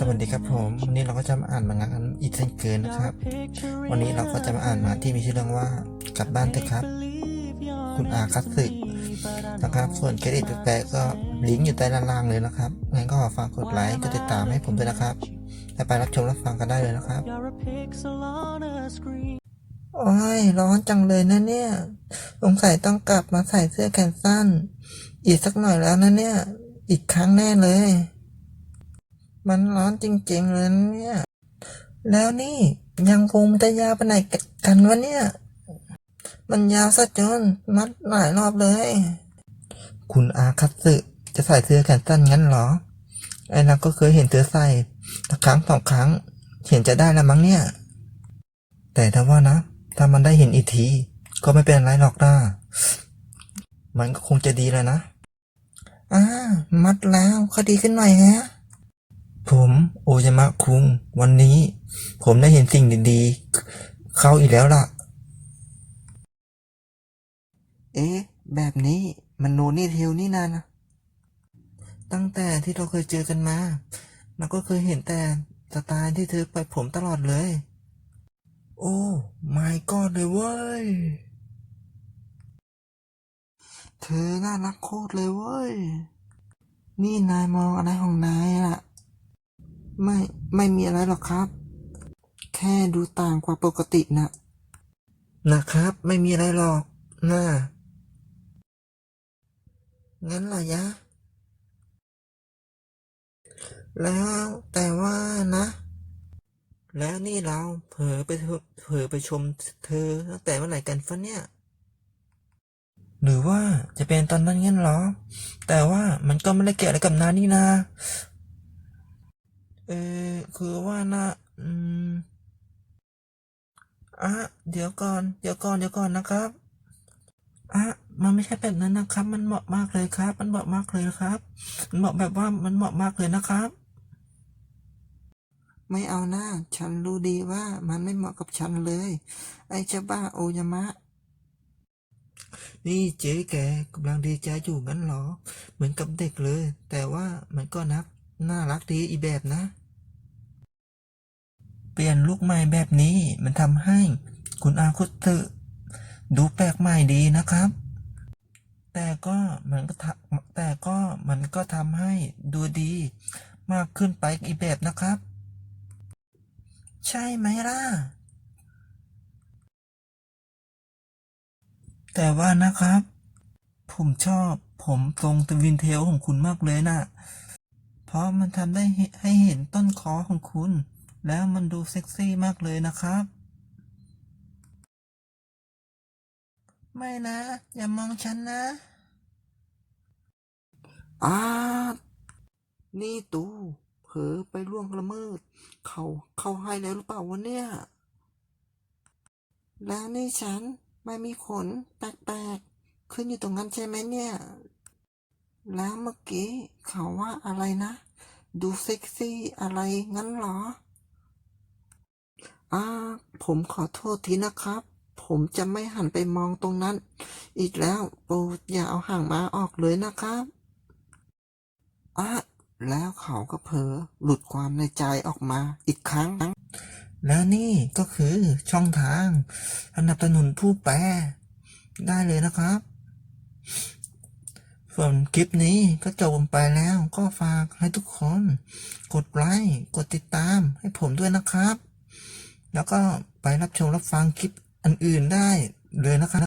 สวัสดีครับผมวันนี้เราก็จะมาอ่านมังงะกันอีกเช่นเคยนะครับ วันนี้เราก็จะมาอ่านมาที่มีชื่อเรื่องว่ากลับบ้านเถอะครับ คุณอาคัตสึนะครับ ส่วนเครดิตแปลกๆก็ลิงก์อยู่ใต้ด้านล่างเลยนะครับงั้นก็ขอฝากกดไลค์กดติดตามให้ผมด้วยนะครับและไปรับชมรับฟังกันได้เลยนะครับโอ้ยร้อนจังเลยนะเนี่ยสงสัยต้องกลับมาใส่เสื้อแขนสั้น อีกสักหน่อยแล้วนะเนี่ย อีกครั้งแน่เลย มันร้อนจริงๆเลยเนี่ย แล้วนี่ยังคงมันจะยาวไปไหนกันวะเนี่ย มันยาวซะจนมัดหลายรอบเลย คุณอาคัตสึจะใส่เสื้อแขนสั้นงั้นเหรอ ไอ้เราก็เคยเห็นเธอใส่ครั้งสองครั้ง เห็นจะได้แล้วมั้งเนี่ย แต่ถ้าว่านะ ถ้ามันได้เห็นอีกที ก็ไม่เป็นไรหรอกนะมันก็คงจะดีแล้วนะ อ่า มัดแล้วคดีขึ้นหน่อยฮะ ผมโอยามะคุง วันนี้ ผมได้เห็นสิ่งดีๆ เข้าอีกแล้วล่ะ เอ๊ะ แบบนี้มันโนนี่เทลนี่นานะตั้งแต่ที่เราเคยเจอกันมาเราก็เคยเห็นแต่สไตล์ที่เธอปล่อยผมตลอดเลย โอ้ my god เลยเว้ย เธอน่ารักโคตรเลยเว้ย นี่นายมองอะไรของนายอะ ไม่ ไม่มีอะไรหรอกครับ แค่ดูต่างกว่าปกตินะนะครับ ไม่มีอะไรหรอกน่างั้นเหรอยะ แล้วแต่ว่านะ แล้วนี่เราเผลอไปเผลอไปชมเธอตั้งแต่เมื่อไหร่กันฟะเนี่ย หรือว่าจะเป็นตอนนั้นงั้นเหรอ แต่ว่ามันก็ไม่ได้เกี่ยวอะไรกับนานี่นา เออคือว่านะอืมอะเดี๋ยวก่อน เดี๋ยวก่อน เดี๋ยวก่อนนะครับอะมันไม่ใช่แบบนั้นนะครับ มันเหมาะมากเลยครับ มันเหมาะมากเลยครับ มันเหมาะแบบว่ามันเหมาะมากเลยนะครับ ไม่เอาหน้า ฉันรู้ดีว่ามันไม่เหมาะกับฉันเลย ไอ้เจ้าบ้าโอยามะ นี่เจ๊แกกำลังดีใจอยู่งั้นเหรอ เหมือนกับเด็กเลย แต่ว่ามันก็นัก น่ารักดีอีแบบนะ เปลี่ยนลุคใหม่แบบนี้มันทำให้คุณอาคุตึดูแปลกใหม่ดีนะครับ แต่ก็มันก็แต่ก็มันก็ทำให้ดูดีมากขึ้นไปอีกแบบนะครับ ใช่ไหมล่ะ แต่ว่านะครับ ผมชอบผมทรงตวินเทลของคุณมากเลยนะ เพราะมันทำได้ให้ใหเห็นต้นคอของคุณ แล้วมันดูเซ็กซี่มากเลยนะครับ ไม่นะ อย่ามองฉันนะอานี่ตูเผลอไปล่วงละเมิด เขาเขาให้แล้วหรือเปล่าวะเนี่ย แล้วนี่ฉันไม่มีขนแปลกๆ ขึ้นอยู่ตรงนั้นใช่ไหมเนี่ย แล้วเมื่อกี้เขาว่าอะไรนะ ดูเซ็กซี่อะไรงั้นเหรอ อ่า ผมขอโทษทีนะครับ ผมจะไม่หันไปมองตรงนั้น อีกแล้วโปรดอย่าเอาห่างมาออกเลยนะครับอะแล้วเขาก็เผลอหลุดความในใจออกมาอีกครั้ง แล้วนี่ก็คือช่องทางสนับสนุนผู้แปลได้เลยนะครับ ส่วนคลิปนี้ก็จบลงไปแล้วก็ฝากให้ทุกคน กดไลค์กดติดตามให้ผมด้วยนะครับ แล้วก็ไปรับชมรับฟังคลิปอันอื่นได้เลยนะครับ